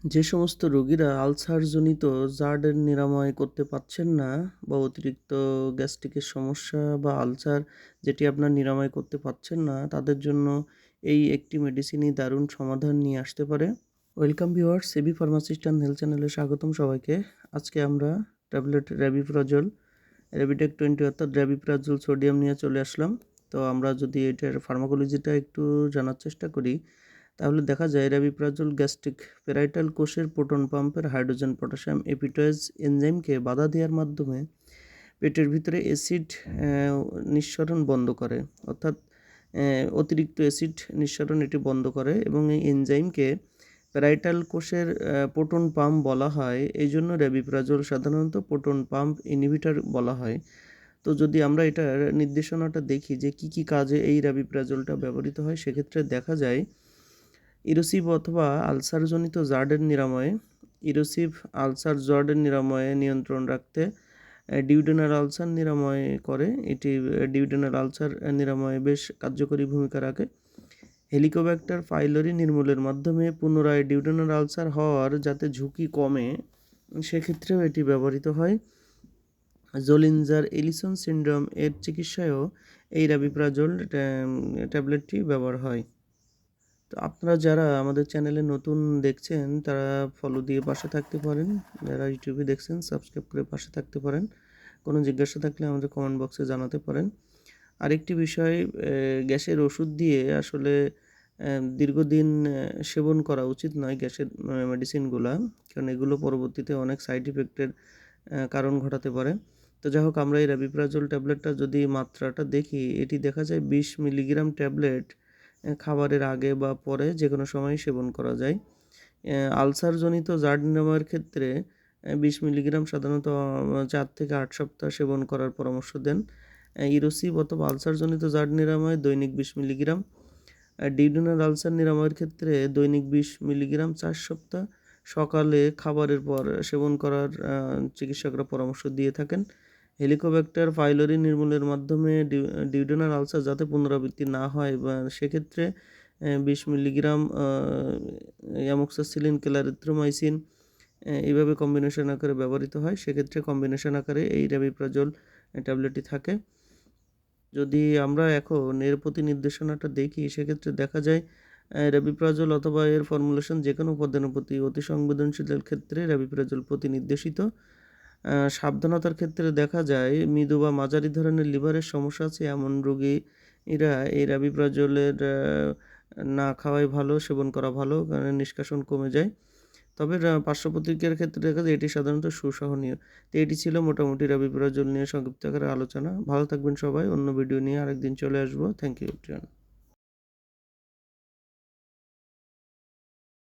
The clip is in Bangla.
যে সমস্ত রোগীরা আলসারজনিত জার্ডের নিরাময় করতে পারছেন না বা অতিরিক্ত গ্যাস্ট্রিকের সমস্যা বা আলসার যেটি আপনার নিরাময় করতে পারছেন না, তাদের জন্য এই একটি মেডিসিনই দারুণ সমাধান নিয়ে আসতে পারে। Welcome viewers SEBI pharmacist and health চ্যানেলে স্বাগতম সবাইকে। আজকে আমরা ট্যাবলেট র্যাবিপ্রাজল, র্যাবিটেক টোয়েন্টি অর্থাৎ র্যাবিপ্রাজল সোডিয়াম নিয়ে চলে আসলাম। তো আমরা যদি এটার ফার্মাকোলজিটা একটু জানার চেষ্টা করি তাহলে দেখা যায় র্যাবিপ্রাজল গ্যাস্ট্রিক প্যারাইটাল কোষের প্রোটন পাম্পের হাইড্রোজেন, পটাশিয়াম এপিটয়েজ এনজাইমকে বাধা দেওয়ার মাধ্যমে পেটের ভিতরে অ্যাসিড নিঃসরণ বন্ধ করে। অর্থাৎ অতিরিক্ত অ্যাসিড নিঃসরণ এটি বন্ধ করে এবং এই এনজাইমকে প্যারাইটাল কোষের প্রোটন পাম্প বলা হয়। এই জন্য র্যাবিপ্রাজল সাধারণত প্রোটন পাম্প ইনহিবিটার বলা হয়। তো যদি আমরা এটার নির্দেশনাটা দেখি যে কি কি কাজে এই র্যাবিপ্রাজলটা ব্যবহৃত হয়, সেক্ষেত্রে দেখা যায় ইরোসিভ অথবা আলসারজনিত জার্ডের নিরাময়ে, ইরোসিভ আলসার জর্ডের নিরাময়ে নিয়ন্ত্রণ রাখতে ডিউডেনাল আলসার নিরাময় করে। এটি ডিউডেনাল আলসার নিরাময়ে বেশ কার্যকরী ভূমিকা রাখে। হেলিকোব্যাক্টার ফাইলরি নির্মূলের মাধ্যমে পুনরায় ডিউডেনাল আলসার হওয়ার যাতে ঝুঁকি কমে, সেক্ষেত্রেও এটি ব্যবহৃত হয়। জোলিনজার এলিসন সিন্ড্রোম এর চিকিৎসায়ও এই রাবিপ্রাজল ট্যাবলেটটি ব্যবহার হয়। তো আপনারা যারা আমাদের চ্যানেলে নতুন দেখছেন, তারা ফলো দিয়ে পাশে থাকতে পারেন। যারা ইউটিউবে দেখছেন সাবস্ক্রাইব করে পাশে থাকতে পারেন। কোনো জিজ্ঞাসা থাকলে আমাদের কমেন্ট বক্সে জানাতে পারেন। আরেকটি বিষয় গ্যাসের ওষুধ দিয়ে আসলে দীর্ঘদিন সেবন করা উচিত নয় গ্যাসের মেডিসিনগুলা কারণ এগুলো পরবর্তীতে অনেক সাইড ইফেক্টের কারণ ঘটাতে পারে। তো যাই হোক, আমরা এই র্যাবিপ্রাজল ট্যাবলেটটা যদি মাত্রাটা দেখি, এটি দেখা যায় বিশ মিলিগ্রাম ট্যাবলেট খাবারের আগে বা পরে যে কোনো সময় সেবন করা যায়। আলসারজনিত জার্ড নিরাময়ের ক্ষেত্রে বিশ মিলিগ্রাম সাধারণত চার থেকে আট সপ্তাহ সেবন করার পরামর্শ দেন। ইরোসিভ অথবা আলসারজনিত জার্ড নিরাময়, দৈনিক বিশ মিলিগ্রাম। ডিউডিনাল আলসার নিরাময়ের ক্ষেত্রে দৈনিক বিশ মিলিগ্রাম চার সপ্তাহ। সকালে খাবারের পর সেবন করার চিকিৎসকরা পরামর্শ দিয়ে থাকেন। হেলিকোব্যাক্টার ফাইলরি নির্মূলের মাধ্যমে ডিউডেনাল আলসার যাতে পুনরাবৃত্তি না হয় বা সেক্ষেত্রে বিশ মিলিগ্রাম অ্যামোক্সাসিলিন, ক্যালারিথ্রোমাইসিন এইভাবে কম্বিনেশন আকারে ব্যবহৃত হয়। সেক্ষেত্রে কম্বিনেশন আকারে এই র্যাবিপ্রাজল ট্যাবলেটটি থাকে। যদি আমরা এখন এর প্রতি নির্দেশনাটা দেখি, সেক্ষেত্রে দেখা যায় র্যাবিপ্রাজল অথবা এর ফর্মুলেশন যে কোনো উপাদানের প্রতি অতি সংবেদনশীলের ক্ষেত্রে র্যাবিপ্রাজল প্রতি নির্দেশিত। সাবধানতার ক্ষেত্রে দেখা যায় মৃদু বা মাঝারি ধরনের লিভারের সমস্যা আছে। এমন রোগী এরা এই রাবিপ্রাজলের না খাওয়াই ভালো, সেবন করা ভালো, কারণ নিষ্কাশন কমে যায়। তবে পার্শ্ব প্রতিক্রিয়ার ক্ষেত্রে দেখা যায় এটি সাধারণত সুসহনীয়। তো এটি ছিল মোটামুটি রাবিপ্রাজল নিয়ে সংক্ষিপ্ত আকারে আলোচনা। ভালো থাকবেন সবাই। অন্য ভিডিও নিয়ে আরেকদিন চলে আসব। Thank you